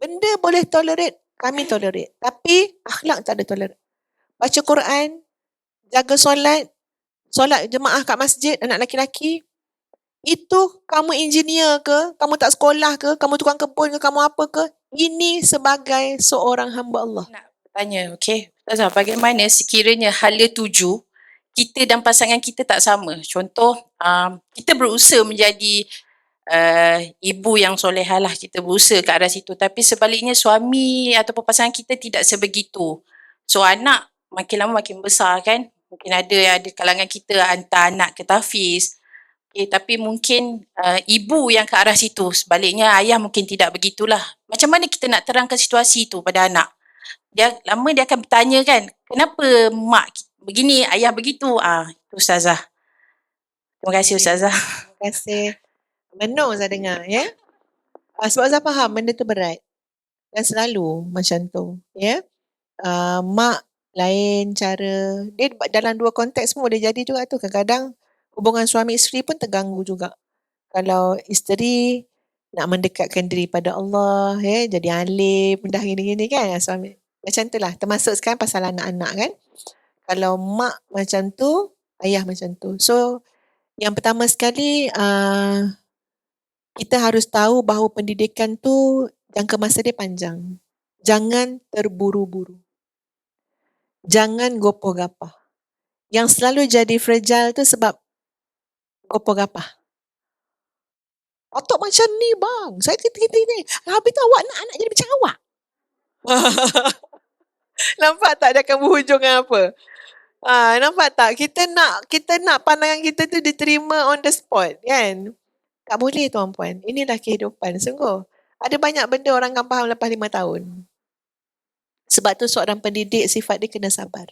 Benda boleh tolerate, kami tolerate. Tapi akhlak tak ada tolerate. Baca Quran, jaga solat, solat jemaah kat masjid, anak lelaki-lelaki, itu kamu engineer ke, kamu tak sekolah ke, kamu tukang kebun ke, kamu apa ke, ini sebagai seorang hamba Allah. Nak tanya, okay. Ustazah, bagaimana sekiranya hala tuju, kita dan pasangan kita tak sama. Contoh, um, kita berusaha menjadi uh, ibu yang soleha lah. Kita berusaha ke arah situ. Tapi sebaliknya suami ataupun pasangan kita tidak sebegitu. So anak makin lama makin besar kan. Mungkin ada ada kalangan kita hantar anak ke tafiz. Okay, tapi mungkin uh, ibu yang ke arah situ. Sebaliknya ayah mungkin tidak begitulah. Macam mana kita nak terangkan situasi itu pada anak? Dia lama dia akan bertanya kan, kenapa mak begini, ayah begitu? Ah, itu ustazah. Terima kasih ustazah. Terima kasih. Menung saya dengar, ya. Uh, sebab saya faham benda tu berat. Dan selalu macam tu, ya. Uh, mak lain cara, dia dalam dua konteks semua dia jadi juga tu. Kadang-kadang hubungan suami isteri pun terganggu juga. Kalau isteri nak mendekatkan diri pada Allah, ya, jadi alim, dah gini-gini kan suami. Macam tu lah. Termasuk sekarang pasal anak-anak kan. Kalau mak macam tu, ayah macam tu. So, yang pertama sekali, uh, kita harus tahu bahawa pendidikan tu jangka masa dia panjang. Jangan terburu-buru. Jangan gopoh gapah. Yang selalu jadi fragile tu sebab gopoh gapah. Otak macam ni bang. Saya kita-kita ni. Habis tu awak nak anak jadi macam awak. nampak tak dia akan berhujung dengan apa? Ah, nampak tak? Kita nak kita nak pandangan kita tu diterima on the spot, kan? Tak boleh tuan puan. Inilah kehidupan. Sungguh. Ada banyak benda orang akan faham lepas lima tahun. Sebab tu seorang pendidik sifat dia kena sabar.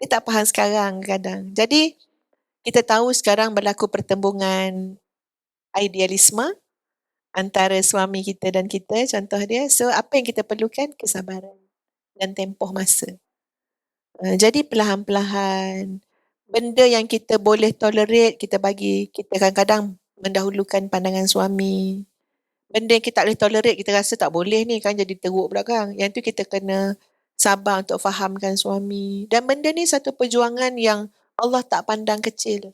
Dia tak faham sekarang kadang. Jadi, kita tahu sekarang berlaku pertembungan idealisme antara suami kita dan kita, contoh dia. So, apa yang kita perlukan? Kesabaran dan tempoh masa. Uh, jadi perlahan-perlahan benda yang kita boleh tolerate kita bagi kita kadang-kadang mendahulukan pandangan suami. Benda yang kita tak boleh tolerate kita rasa tak boleh ni kan jadi teruk belakang. Yang tu kita kena sabar untuk fahamkan suami. Dan benda ni satu perjuangan yang Allah tak pandang kecil.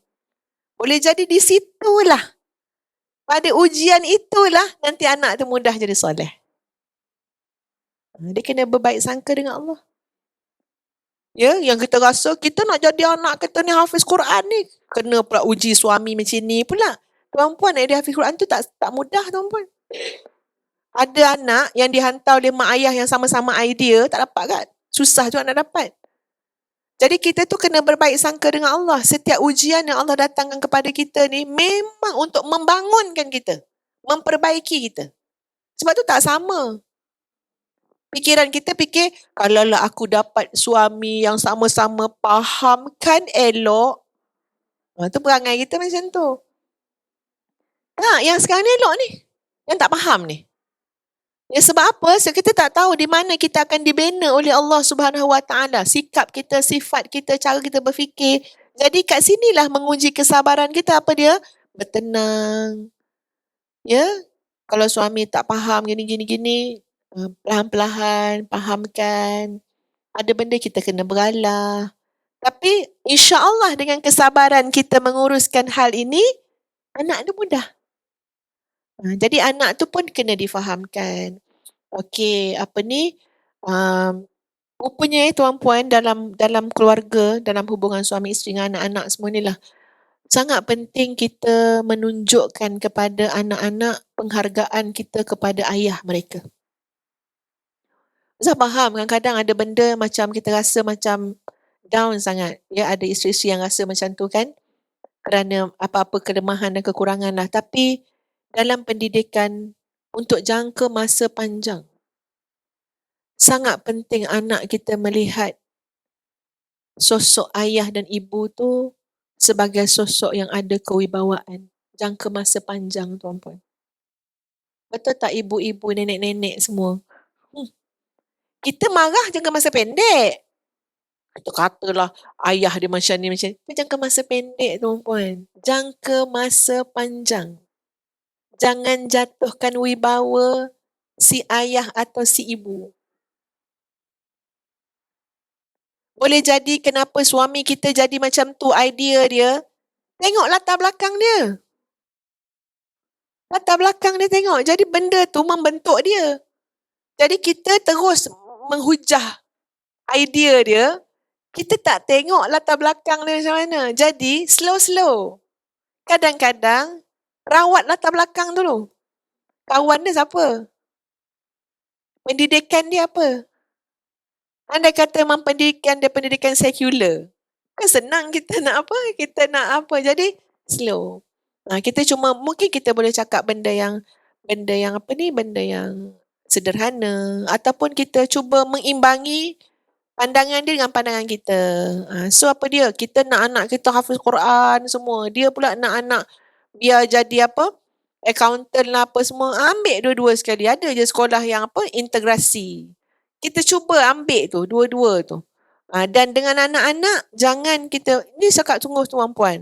Boleh jadi di situlah. Pada ujian itulah nanti anak tu mudah jadi soleh. Dia kena berbaik sangka dengan Allah. Ya, yang kita rasa kita nak jadi anak kita ni hafiz Quran ni. Kena pula uji suami macam ni pula. Tuan-puan jadi hafiz Quran tu tak tak mudah tuan-puan. Ada anak yang dihantar oleh mak ayah yang sama-sama idea, tak dapat kan? Susah juga nak dapat. Jadi kita tu kena berbaik sangka dengan Allah. Setiap ujian yang Allah datangkan kepada kita ni memang untuk membangunkan kita. Memperbaiki kita. Sebab tu tak sama fikiran kita fikir kalau lah aku dapat suami yang sama-sama faham kan elok. Ha, tu perangai kita macam tu. Ha, yang sekarang ni elok ni. Yang tak faham ni. Ya sebab apa? Sebab kita tak tahu di mana kita akan dibina oleh Allah Subhanahu Wa Taala. Sikap kita, sifat kita, cara kita berfikir. Jadi kat sinilah menguji kesabaran kita apa dia? Bertenang. Ya. Kalau suami tak faham gini gini gini, Ah, perlahan-perlahan fahamkan ada benda kita kena beralah. Tapi insya-Allah dengan kesabaran kita menguruskan hal ini, anak tu mudah. Ha, jadi anak tu pun kena difahamkan. Okey, apa ni? Um, rupanya eh tuan-puan dalam dalam keluarga, dalam hubungan suami isteri dengan anak-anak semua ni lah. Sangat penting kita menunjukkan kepada anak-anak penghargaan kita kepada ayah mereka. Saya faham kadang-kadang ada benda macam kita rasa macam down sangat. Ya, ada isteri-isteri yang rasa macam tu kan. Kerana apa-apa kelemahan dan kekurangan lah. Tapi dalam pendidikan untuk jangka masa panjang. Sangat penting anak kita melihat sosok ayah dan ibu tu sebagai sosok yang ada kewibawaan. Jangka masa panjang tuan-puan. Betul tak ibu-ibu, nenek-nenek semua? kita marah jangka masa pendek. Kita katalah ayah dia macam ni macam ni. Tapi jangka masa pendek tuan-puan. Jangka masa panjang. Jangan jatuhkan wibawa si ayah atau si ibu. Boleh jadi kenapa suami kita jadi macam tu idea dia, tengok latar belakang dia. Latar belakang dia tengok. Jadi benda tu membentuk dia. Jadi kita terus menghujah idea dia, kita tak tengok latar belakang dia macam mana. Jadi slow-slow. Kadang-kadang rawat latar belakang dulu. Kawan dia siapa? Pendidikan dia apa? Anda kata memang pendidikan dia pendidikan sekular. Kan senang kita nak apa? Kita nak apa? Jadi slow. Ha, kita cuma mungkin kita boleh cakap benda yang benda yang apa ni? Benda yang sederhana ataupun kita cuba mengimbangi pandangan dia dengan pandangan kita. Ha, so apa dia? Kita nak anak kita hafiz Quran semua. Dia pula nak anak biar jadi apa? Accountant lah apa semua. Ambil dua-dua sekali. Ada je sekolah yang apa? Integrasi. Kita cuba ambil tu, dua-dua tu. Ha, dan dengan anak-anak, jangan kita, ni cakap sungguh tuan puan.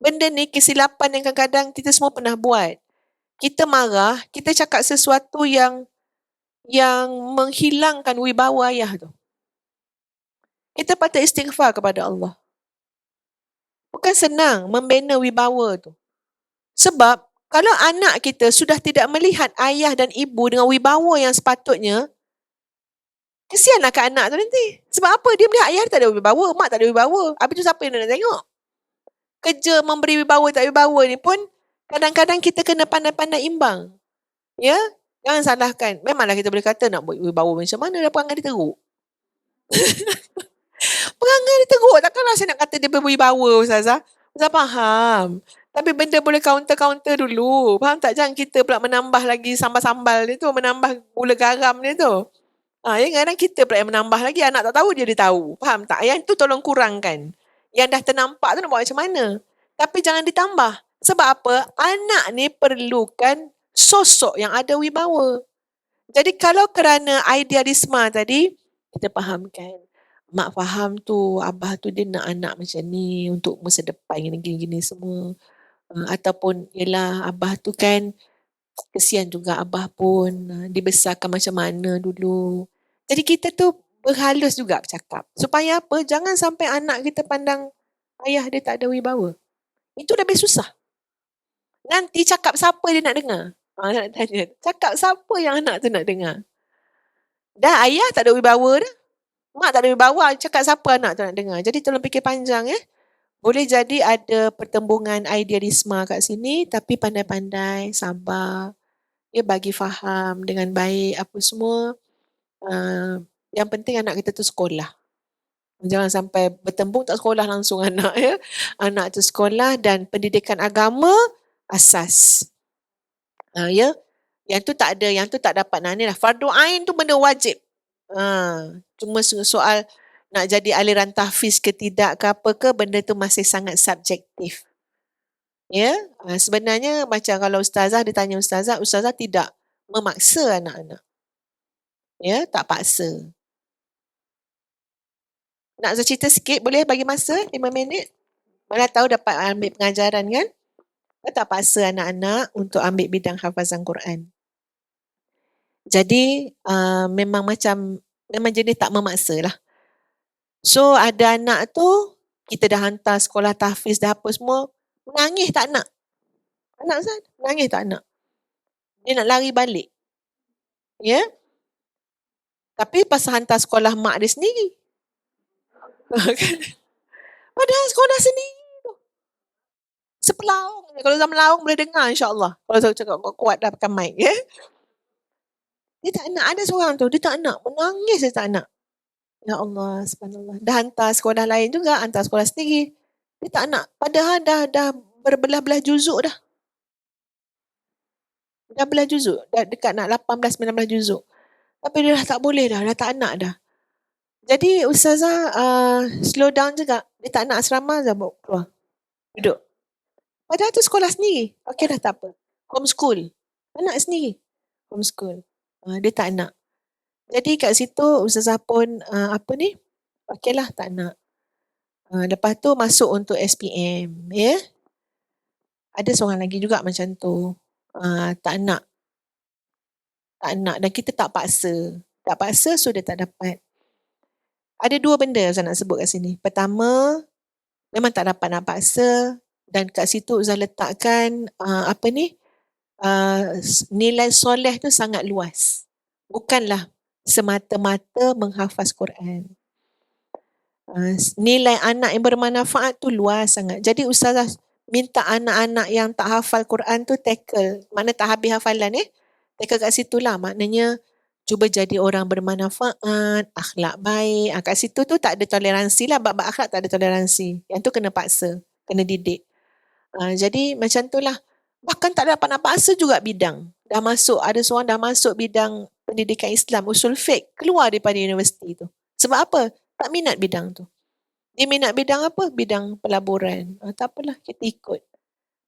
Benda ni kesilapan yang kadang-kadang kita semua pernah buat. Kita marah, kita cakap sesuatu yang yang menghilangkan wibawa ayah tu. Kita patut istighfar kepada Allah. Bukan senang membina wibawa tu. Sebab kalau anak kita sudah tidak melihat ayah dan ibu dengan wibawa yang sepatutnya, Kesianlah kat anak tu nanti. Sebab apa? Dia melihat ayah tak ada wibawa, mak tak ada wibawa. Habis tu siapa yang nak tengok? Kerja memberi wibawa tak wibawa ni pun kadang-kadang kita kena pandai-pandai imbang. Ya? Jangan salahkan. Memanglah kita boleh kata nak buat wibawa macam mana dah perangai dia teruk. perangai dia teruk. Takkanlah saya nak kata dia berwibawa Ustazah. Ustazah faham. Tapi benda boleh counter-counter dulu. Faham tak? Jangan kita pula menambah lagi sambal-sambal dia tu. Menambah gula garam dia tu. Ha, yang kadang kita pula yang menambah lagi. Anak tak tahu, dia dia tahu. Faham tak? Yang tu tolong kurangkan. Yang dah ternampak tu nak buat macam mana. Tapi jangan ditambah. Sebab apa? Anak ni perlukan sosok yang ada wibawa. Jadi kalau kerana idealisme tadi, kita fahamkan. Mak faham tu, abah tu dia nak anak macam ni untuk masa depan gini-gini semua. Uh, ataupun, yelah abah tu kan kesian juga abah pun uh, dibesarkan macam mana dulu. Jadi kita tu berhalus juga bercakap. Supaya apa? Jangan sampai anak kita pandang ayah dia tak ada wibawa. Itu lebih susah. Nanti cakap siapa dia nak dengar? Ha, nak tanya. Cakap siapa yang anak tu nak dengar? Dah ayah tak ada wibawa dah. Mak tak ada wibawa. Cakap siapa anak tu nak dengar? Jadi tolong fikir panjang ya. Boleh jadi ada pertembungan idealisme kat sini tapi pandai-pandai, sabar. Ya bagi faham dengan baik apa semua uh, yang penting anak kita tu sekolah. Jangan sampai bertembung tak sekolah langsung anak ya. Anak tu sekolah dan pendidikan agama asas. Uh, ya. Yang tu tak ada, yang tu tak dapat nak ni lah. Fardu ain tu benda wajib. Uh, cuma soal nak jadi aliran tahfiz ke tidak ke apa ke, benda tu masih sangat subjektif. Ya, uh, sebenarnya macam kalau ustazah dia tanya ustazah, ustazah tidak memaksa anak-anak. Ya, tak paksa. Nak cerita sikit boleh bagi masa 5 minit? Mana tahu dapat ambil pengajaran kan? Saya tak paksa anak-anak untuk ambil bidang hafazan Quran. Jadi uh, memang macam memang jenis tak memaksa lah. So ada anak tu kita dah hantar sekolah tahfiz dah apa semua menangis tak nak. Anak Zan menangis tak nak. Dia nak lari balik. Ya? Yeah? Tapi pasal hantar sekolah mak dia sendiri. Padahal sekolah sendiri tu. Sepelaung. Kalau zaman laung boleh dengar insyaAllah. Kalau saya cakap kuat dah pakai mic. Ya? Dia tak nak. Ada seorang tu. Dia tak nak. Menangis dia tak nak. Ya Allah. Subhanallah. Dah hantar sekolah lain juga. Hantar sekolah sendiri. Dia tak nak. Padahal dah, dah berbelah-belah juzuk dah. Dah belah juzuk. Dah dekat nak 18-19 juzuk. Tapi dia dah tak boleh dah, dah tak nak dah. Jadi Ustazah uh, slow down juga. Dia tak nak asrama je bawa keluar. Duduk. Padahal tu sekolah sendiri. Okey dah tak apa. Homeschool. Anak sendiri. Homeschool. Uh, dia tak nak. Jadi kat situ Ustazah pun uh, apa ni? Okey lah tak nak. Uh, lepas tu masuk untuk SPM. Ya. Yeah? Ada seorang lagi juga macam tu. Uh, tak nak tak nak dan kita tak paksa. Tak paksa sudah tak dapat. Ada dua benda Ustaz nak sebut kat sini. Pertama, memang tak dapat nak paksa dan kat situ Ustaz letakkan uh, apa ni, uh, nilai soleh tu sangat luas. Bukanlah semata-mata menghafaz Quran. Uh, nilai anak yang bermanfaat tu luas sangat. Jadi Ustazah minta anak-anak yang tak hafal Quran tu tackle. Mana tak habis hafalan eh. Tackle kat situ lah. Maknanya cuba jadi orang bermanfaat, akhlak baik. Ha, kat situ tu tak ada toleransi lah. Bab-bab akhlak tak ada toleransi. Yang tu kena paksa, kena didik. Ha, jadi macam tu lah. Bahkan tak dapat nak paksa juga bidang. Dah masuk, ada seorang dah masuk bidang pendidikan Islam, usul fiqh, keluar daripada universiti tu. Sebab apa? Tak minat bidang tu. Dia minat bidang apa? Bidang pelaburan. Ha, tak apalah, kita ikut.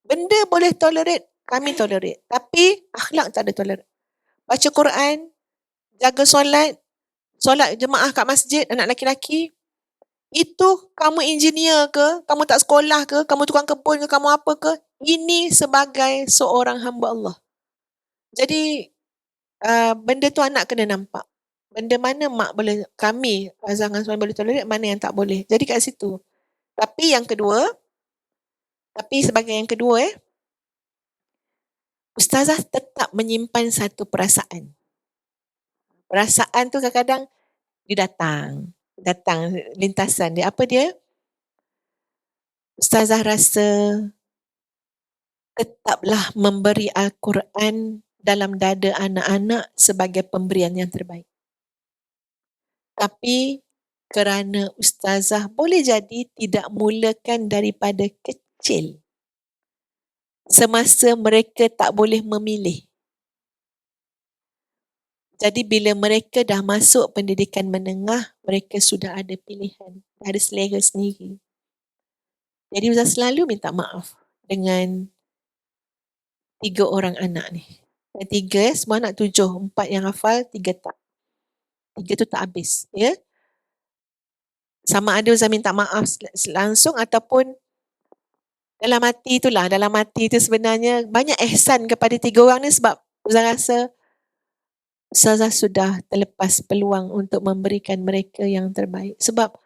Benda boleh tolerate, kami tolerate. Tapi akhlak tak ada tolerate. Baca Quran, jaga solat, solat jemaah kat masjid, anak lelaki-lelaki, itu kamu engineer ke, kamu tak sekolah ke, kamu tukang kebun ke, kamu apa ke, ini sebagai seorang hamba Allah. Jadi, uh, benda tu anak kena nampak. Benda mana mak boleh, kami, pasangan suami boleh tolerate, mana yang tak boleh. Jadi kat situ. Tapi yang kedua, tapi sebagai yang kedua eh, Ustazah tetap menyimpan satu perasaan perasaan tu kadang-kadang dia datang datang lintasan dia apa dia Ustazah rasa tetaplah memberi Al-Quran dalam dada anak-anak sebagai pemberian yang terbaik. Tapi kerana Ustazah boleh jadi tidak mulakan daripada kecil. Semasa mereka tak boleh memilih. Jadi bila mereka dah masuk pendidikan menengah, mereka sudah ada pilihan, ada selera sendiri. Jadi Ustaz selalu minta maaf dengan tiga orang anak ni. Dan tiga, semua anak tujuh. Empat yang hafal, tiga tak. Tiga tu tak habis. Ya? Sama ada Ustaz minta maaf langsung ataupun dalam hati itulah. Dalam hati itu sebenarnya banyak ehsan kepada tiga orang ni sebab Ustaz rasa Ustazah sudah terlepas peluang untuk memberikan mereka yang terbaik. Sebab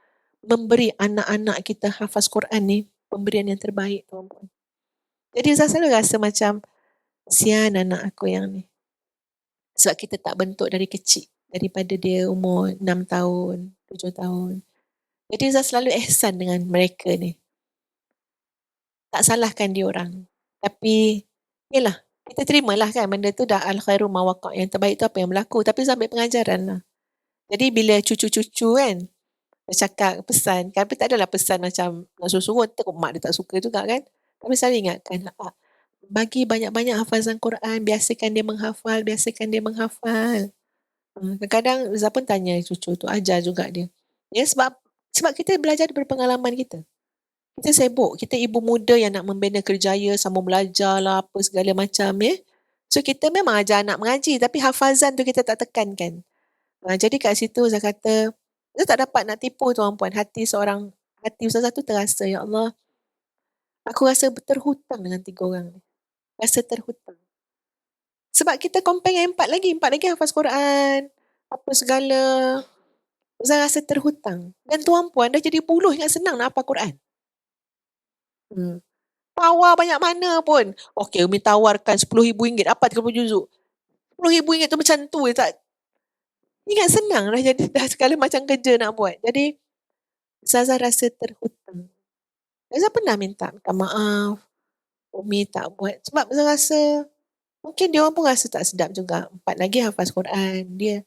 memberi anak-anak kita hafaz Quran ni pemberian yang terbaik. Jadi Ustazah selalu rasa macam sian anak aku yang ni. Sebab kita tak bentuk dari kecil. Daripada dia umur 6 tahun, 7 tahun. Jadi Ustazah selalu ihsan dengan mereka ni. Tak salahkan dia orang. Tapi, yelah, kita terimalah kan benda tu dah al khairu mawaqa yang terbaik tu apa yang berlaku tapi sampai pengajaran lah. Jadi bila cucu-cucu kan dia cakap pesan tapi tak adalah pesan macam nak suruh-suruh tak mak dia tak suka juga kan. Tapi saya ingatkan ah, bagi banyak-banyak hafazan Quran biasakan dia menghafal biasakan dia menghafal. Ah, kadang-kadang Zah pun tanya cucu tu ajar juga dia. Ya sebab sebab kita belajar daripada pengalaman kita kita sibuk. Kita ibu muda yang nak membina kerjaya, sama belajar lah, apa segala macam ya. So kita memang ajar anak mengaji tapi hafazan tu kita tak tekankan. Ha, jadi kat situ saya kata, saya tak dapat nak tipu tuan puan hati seorang, hati ustazah tu terasa, ya Allah, aku rasa terhutang dengan tiga orang ni. Rasa terhutang. Sebab kita compare dengan empat lagi, empat lagi hafaz Quran, apa segala. Saya rasa terhutang. Dan tuan puan dah jadi puluh yang senang nak hafal Quran. Hmm. Tawar banyak mana pun. Okey, Umi tawarkan RM10,000. Apa 30 juzuk? RM10,000 tu macam tu je tak. Ingat senang dah jadi dah segala macam kerja nak buat. Jadi, Zaza rasa terhutang. Zaza pernah minta, minta maaf. Umi tak buat. Sebab Zaza rasa, mungkin dia orang pun rasa tak sedap juga. Empat lagi hafaz Quran. Dia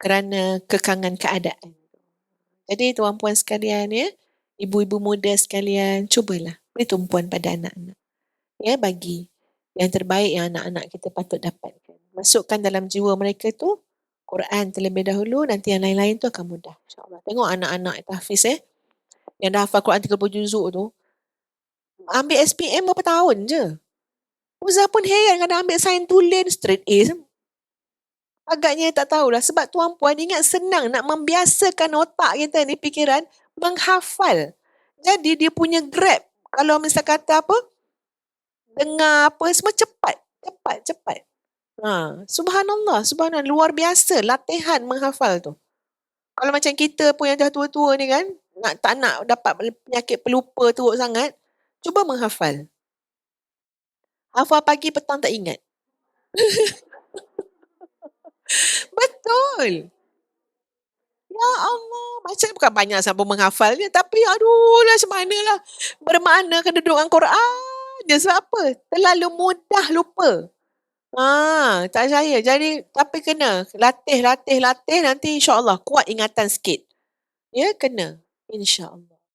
kerana kekangan keadaan. Jadi tuan-puan sekalian ya, ibu-ibu muda sekalian, cubalah beri tumpuan pada anak-anak. Ya, bagi yang terbaik yang anak-anak kita patut dapatkan. Masukkan dalam jiwa mereka tu Quran terlebih dahulu, nanti yang lain-lain tu akan mudah. InsyaAllah. Tengok anak-anak tahfiz eh. Yang dah hafal Quran 30 juzuk tu. Ambil SPM berapa tahun je. Uzah pun heran kadang ambil sains tulen straight A. Agaknya tak tahulah. Sebab tuan puan ingat senang nak membiasakan otak kita ni fikiran menghafal. Jadi dia punya grab, kalau misal kata apa, dengar apa, semua cepat. Cepat, cepat. Ha, subhanallah, subhanallah. Luar biasa latihan menghafal tu. Kalau macam kita pun yang dah tua-tua ni kan, nak tak nak dapat penyakit pelupa teruk sangat, cuba menghafal. Hafal pagi, petang tak ingat. Betul. Ya Allah, macam bukan banyak siapa menghafalnya, tapi aduh lah macam mana lah. Bermakna kedudukan Quran je sebab apa? Terlalu mudah lupa. Ha, tak saya. Jadi, tapi kena. Latih, latih, latih. Nanti insyaAllah kuat ingatan sikit. Ya, kena. InsyaAllah.